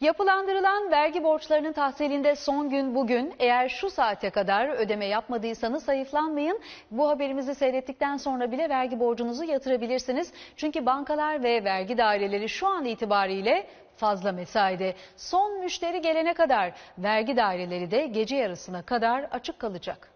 Yapılandırılan vergi borçlarının tahsilinde son gün bugün. Eğer şu saate kadar ödeme yapmadıysanız sayıflanmayın. Bu haberimizi seyrettikten sonra bile vergi borcunuzu yatırabilirsiniz. Çünkü bankalar ve vergi daireleri şu an itibariyle fazla mesaide. Son müşteri gelene kadar vergi daireleri de gece yarısına kadar açık kalacak.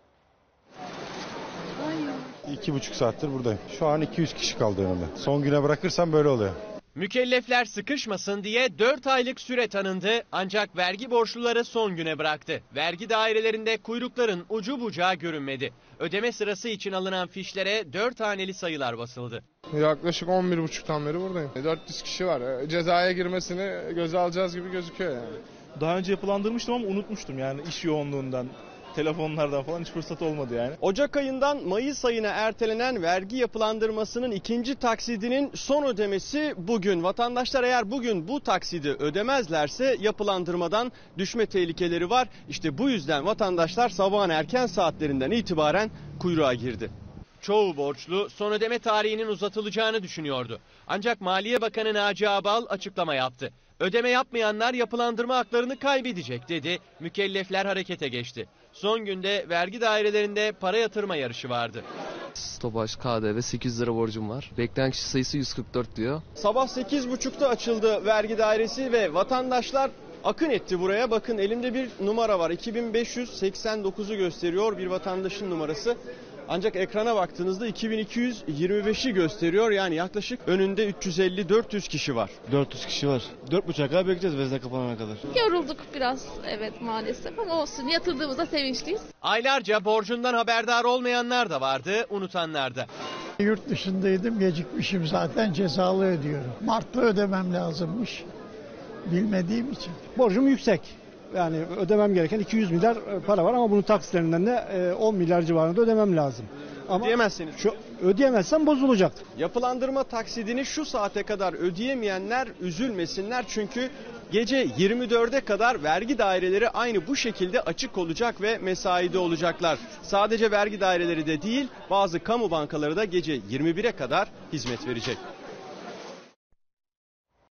İki buçuk saattir buradayım. Şu an 200 kişi kaldı önümde. Son güne bırakırsam böyle oluyor. Mükellefler sıkışmasın diye 4 aylık süre tanındı ancak vergi borçluları son güne bıraktı. Vergi dairelerinde kuyrukların ucu bucağı görünmedi. Ödeme sırası için alınan fişlere 4 haneli sayılar basıldı. Yaklaşık 11.30'dan beri buradayım. 400 kişi var. E, Cezaya girmesini göze alacağız gibi gözüküyor yani. Daha önce yapılandırmıştım ama unutmuştum yani iş yoğunluğundan, telefonlardan falan hiç fırsat olmadı yani. Ocak ayından Mayıs ayına ertelenen vergi yapılandırmasının ikinci taksidinin son ödemesi bugün. Vatandaşlar eğer bugün bu taksidi ödemezlerse yapılandırmadan düşme tehlikeleri var. İşte bu yüzden vatandaşlar sabahın erken saatlerinden itibaren kuyruğa girdi. Çoğu borçlu son ödeme tarihinin uzatılacağını düşünüyordu. Ancak Maliye Bakanı Naci Abal açıklama yaptı. Ödeme yapmayanlar yapılandırma haklarını kaybedecek dedi. Mükellefler harekete geçti. Son günde vergi dairelerinde para yatırma yarışı vardı. Stopaj KDV 800 lira borcum var. Bekleyen kişi sayısı 144 diyor. Sabah 8.30'da açıldı vergi dairesi ve vatandaşlar akın etti buraya. Bakın elimde bir numara var. 2589'u gösteriyor bir vatandaşın numarası. Ancak ekrana baktığınızda 2225'i gösteriyor. Yani yaklaşık önünde 350-400 kişi var. 400 kişi var. 4.5'a kadar bekleyeceğiz vezne kapanana kadar. Yorulduk biraz evet maalesef ama olsun yatırdığımızda sevinçliyiz. Aylarca borcundan haberdar olmayanlar da vardı, unutanlar da. Yurt dışındaydım gecikmişim zaten cezalı ödüyorum. Mart'ta ödemem lazımmış. Bilmediğim için. Borcum yüksek. Yani ödemem gereken 200 milyar e, para var ama bunun taksitlerinden de e, 10 milyar civarında ödemem lazım. Ama Diyemezsiniz. şu ödeyemezsem bozulacak. Yapılandırma taksidini şu saate kadar ödeyemeyenler üzülmesinler çünkü gece 24'e kadar vergi daireleri aynı bu şekilde açık olacak ve mesaide olacaklar. Sadece vergi daireleri de değil bazı kamu bankaları da gece 21'e kadar hizmet verecek.